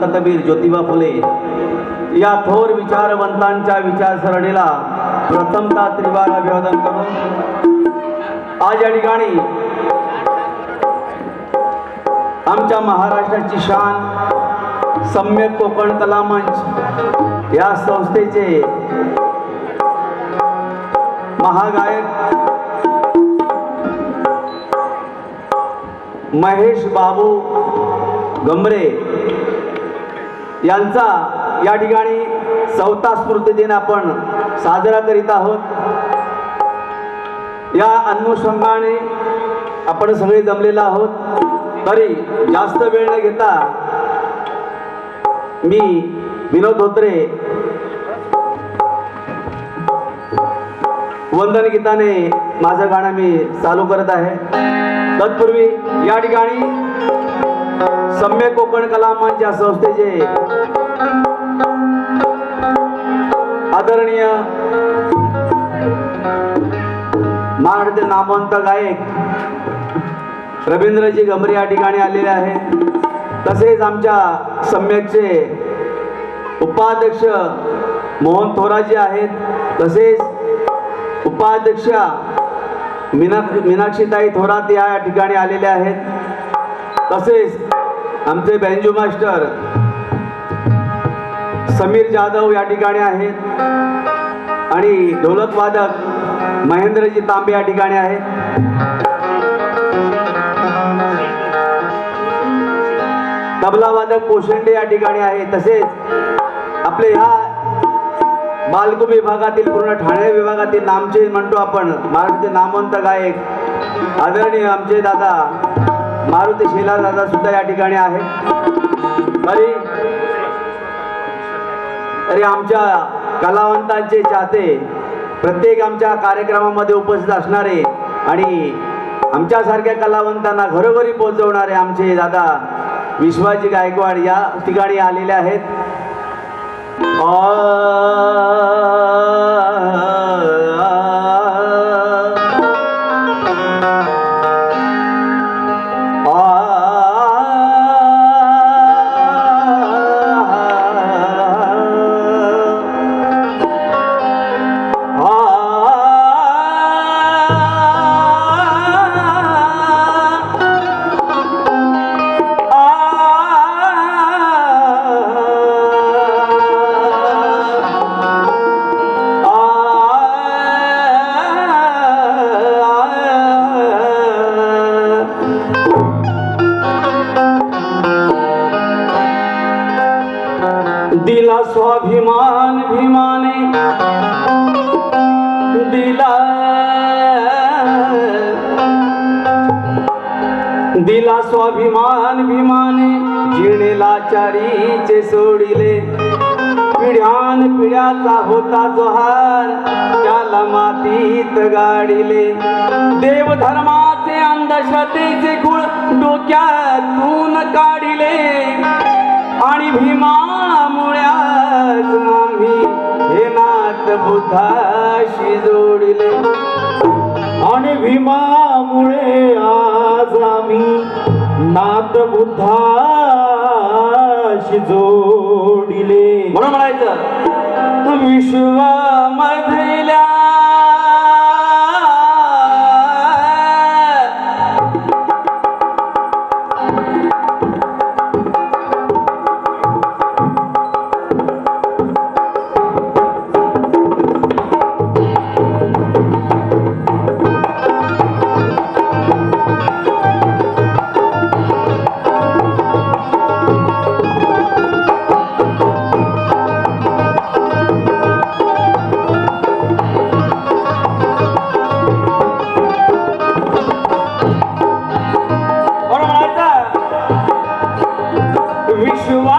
संतकबीर ज्योतिबा फुले या थोर विचारवंतांच्या विचारसरणीला प्रथमता त्रिवार अभिवादन करून आज या ठिकाणी आमच्या महाराष्ट्राची शान सम्यक कोकण कला मंच या संस्थेचे महागायक महेश बाबू गमरे यांचा या ठिकाणी चौथा स्मृती दिन आपण साजरा करीत आहोत. या अनुषंगाने आपण सगळे जमलेलो आहोत. तरी जास्त वेळ न घेता मी विनोद धोत्रे वंदन गीताने माझं गाणं मी चालू करत आहे. तत्पूर्वी या ठिकाणी सम्य कोकण कला मंच या संस्थेचे आदरणीय महाराष्ट्र नामवंत गायक रवींद्रजी गमरे या ठिकाणी आलेले आहेत तसेच आमच्या सम्यकचे उपाध्यक्ष मोहन थोराजी आहेत. तसेच उपाध्यक्षा मीना मीनाक्षीताई थोरात या ठिकाणी आलेल्या आहेत. तसेच आमचे बँजू मास्टर समीर जाधव या ठिकाणी आहेत आणि ढोलक वादक महेंद्रजी तांबे या ठिकाणी आहेत. तबला वादक पोशंडे या ठिकाणी आहे तसेच आपले ह्या बालकू विभागातील पूर्ण ठाणे विभागातील नामचे म्हणतो आपण महाराष्ट्राचे नामवंत गायक आदरणीय आमचे दादा मारुती शेला दादा सुद्धा या ठिकाणी आहेत. तरी तरी आमच्या कलावंतांचे चाहते प्रत्येक आमच्या कार्यक्रमामध्ये उपस्थित असणारे आणि आमच्यासारख्या कलावंतांना घरोघरी पोहोचवणारे आमचे दादा विश्वाजी गायकवाड या ठिकाणी आलेले आहेत. स्वाभिमान भीमाने जिणेला चारीचे सोडिले. पिढ्यान पिढ्याचा होता जोहार त्याला मातीत गाडिले. देवधर्माचे अंधश्रद्धेचे कुळ डोक्यातून काढिले. आणि भीमामुळे आम्ही हे नाथ बुद्धाशी जोडिले. आणि भीमामुळे आज आम्ही नाथ बुद्धाशी जोडिले. म्हणून म्हणायचं विश्वामधल्या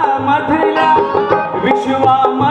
विश्वामधला विश्वाम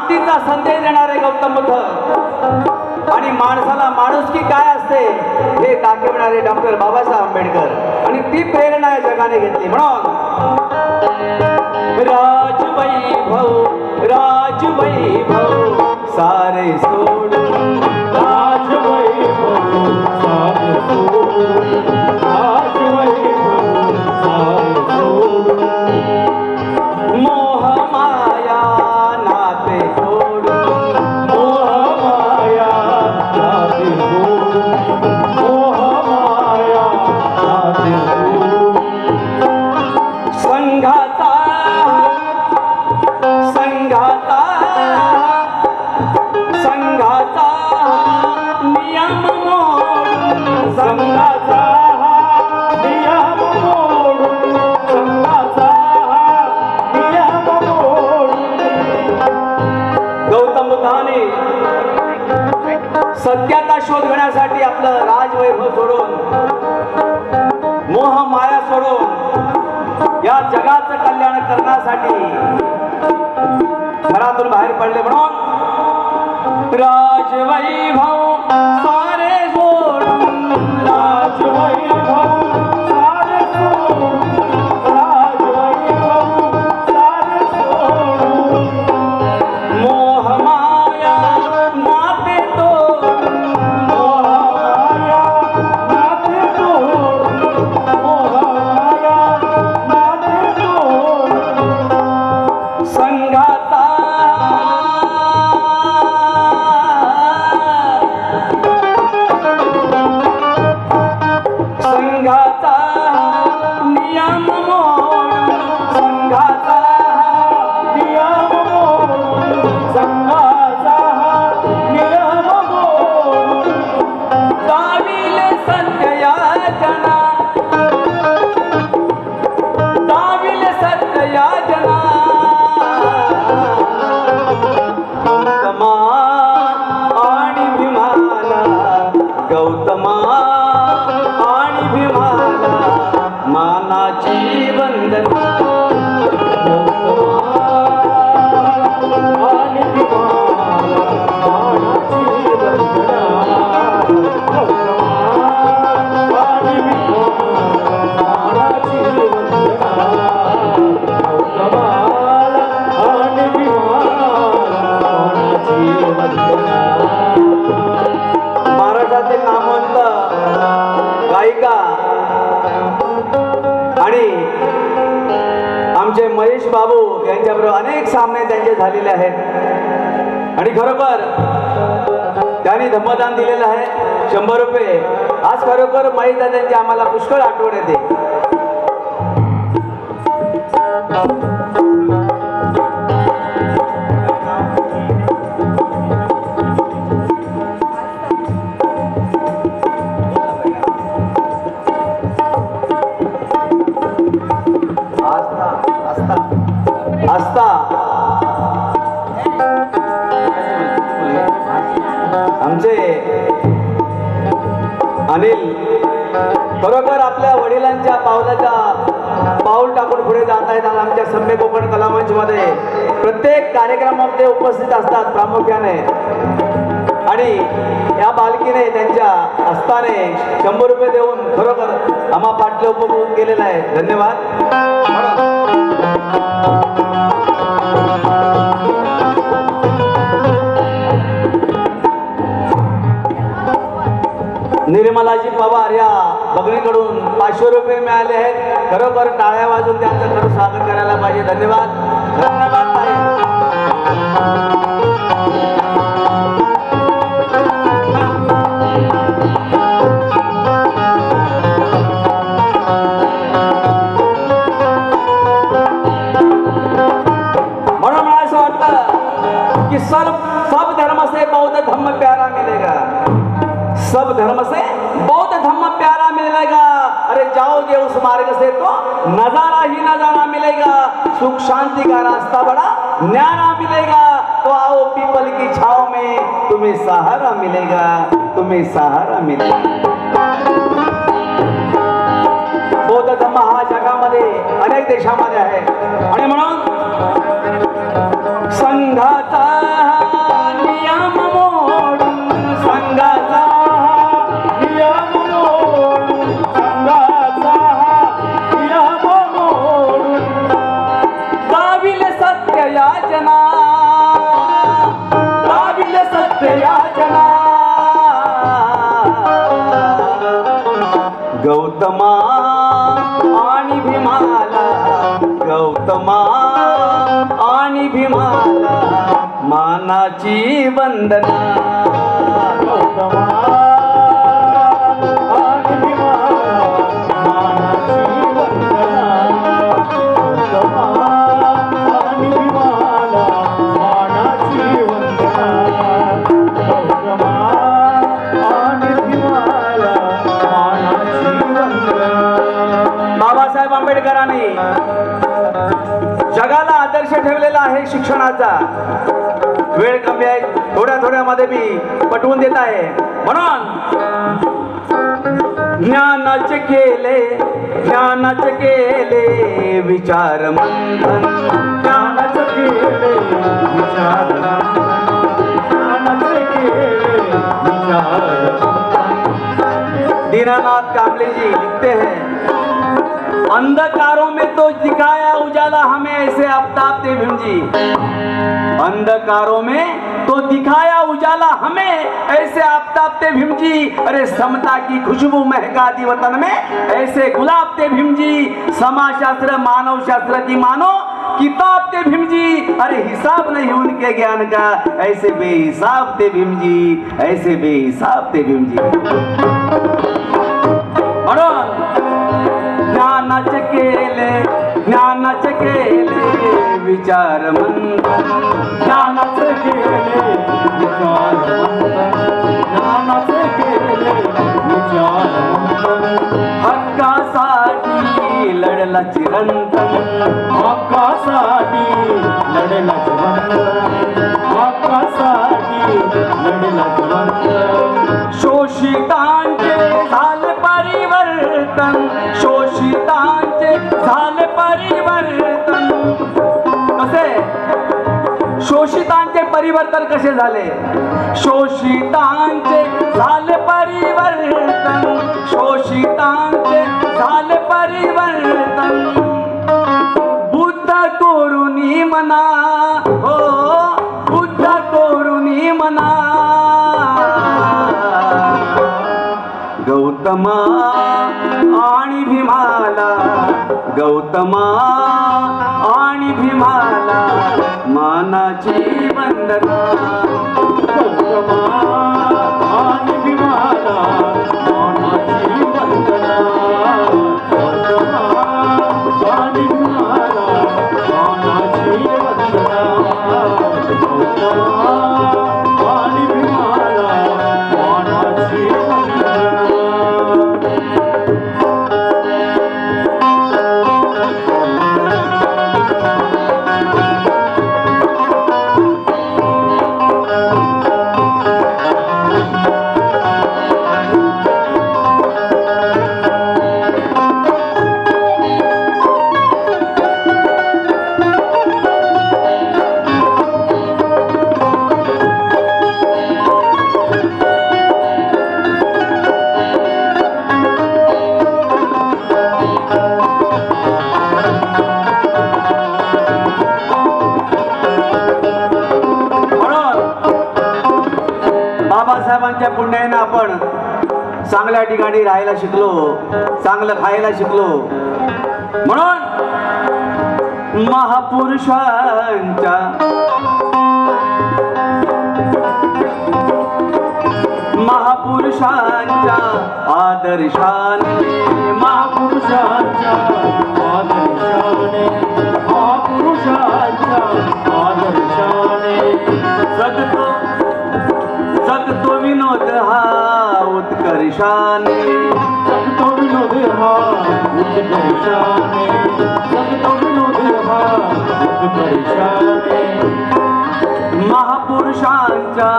शांतीचा संदेश देणारे गौतम बुद्ध. आणि माणसाला माणूस की काय असते हे दाखवणारे डॉक्टर बाबासाहेब आंबेडकर. आणि ती प्रेरणा या जगाने घेतली. म्हणून राजबाई भाऊ राजबाई भाऊ सारे सोड घरातून बाहेर पडले म्हणून राजवैभव सारे गोड राजवै आमचे महेश बाबू यांच्याबरोबर अनेक सामने त्यांचे झालेले आहेत. आणि खरोखर त्यांनी धम्मदान दिलेलं आहे. शंभर रुपये. आज खरोखर माहीत त्यांची आम्हाला पुष्कळ आठवण येते. अनिल खरोखर आपल्या वडिलांच्या पावलाच्या पाऊल टाकून पुढे जात आहेत आमच्या सम्य कोकण कलामंचमध्ये प्रत्येक कार्यक्रमामध्ये उपस्थित असतात प्रामुख्याने. आणि या बालकीने त्यांच्या हस्ताने शंभर रुपये देऊन खरोखर आम्हा पाटले उपभोग केलेला आहे. धन्यवाद. निर्मलाजी पवार या बघणीकडून पाचशे रुपये मिळाले आहेत. खरोखर टाळ्या वाजून त्यांचं खरं स्वागत करायला पाहिजे. धन्यवाद. धन्यवाद रास्ता बड़ा न्यारा मिलेगा। तो आओ पीपल की छाव में तुम्हें सहारा मिलेगा तुम्हें सहारा मिलेगा। माला मानाची वंदना. आहे शिक्षणाचा. वेळ कमी आहे. थोड्या थोड्यामध्ये मी पटवून देत आहे. म्हणून ज्ञानाचे केले ज्ञानाचे केले विचार मंथन. ज्ञानाच केले विचार केले विचार दीनानाथ कामले लिखते हैं अंधकारों में तो दिखाया उजाला हमें ऐसे आफ्ताब थे भीम जी। अंधकारों में तो दिखाया उजाला हमें ऐसे आफ्ताब थे भीम जी। अरे समता की खुशबू महका दी वतन में, ऐसे गुलाब थे भीम जी। समाजशास्त्र मानव शास्त्र की मानो किताब थे भीम जी। अरे हिसाब नहीं उनके ज्ञान का, ऐसे बेहिसाब थे भीम जी, ऐसे बेहिसाब थे भीम जी। ज्ञानाचे केले ज्ञानाचे केले विचार मंथन ज्ञानाचं केले विचार ज्ञानाचं केले विचार हक्कासाठी लढला चिरंतन. हक्कासाठी लढला चिरंतन. हक्कासाठी लढला जिवंत शोषितांचे झाले परिवर्तन. शोष झाले परिवर्तन. कसे? शोषितांचे परिवर्तन कसे झाले? शोषितांचे झाले परिवर्तन. शोषितांचे झाले परिवर्तन. बुद्ध कोरुणी मना. हो बुद्ध कोरुणी मना. गौतमा आणि भीमाला. गौतमा आणि भीमाला मानाची वंदना. गौतमा आणि भीमाला मानाची वंदना. ठिकाणी राहायला शिकलो चांगलं खायला शिकलो. म्हणून महापुरुषांच्या महापुरुषांच्या आदर्शाने महापुरुषांच्या आदर्शाने महापुरुषांच्या आदर्शाने जगतो उत्कर्षाने जगतो विनोद हा उत्कर्षाने जगतो विनोद हा उत्कर्षाने महापुरुषांच्या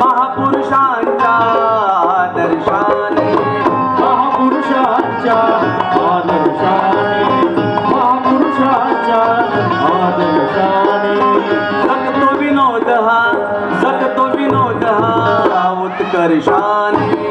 महापुरुषांच्या आदर्शाने। महापुरुषांच्या आदर्शाने महापुरुषांच्या आदर्शाने। जगतो विनोद हा जगतो विनोद हा उत्कर्षाने।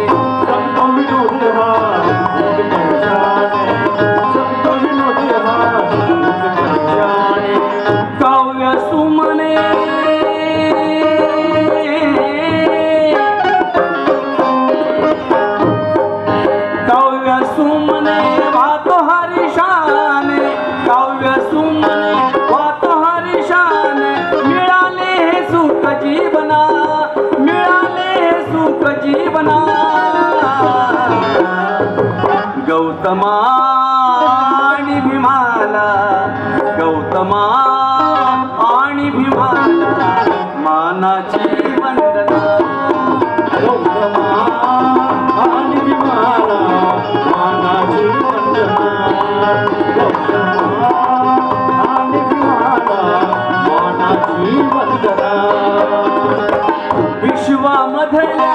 विश्वामधल्या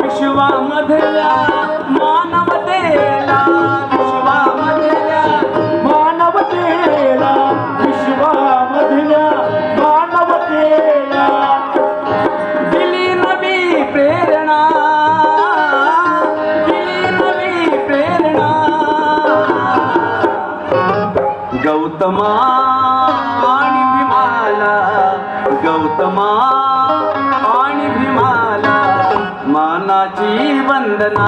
विश्वामधल्या. மாற்றி வந்தனா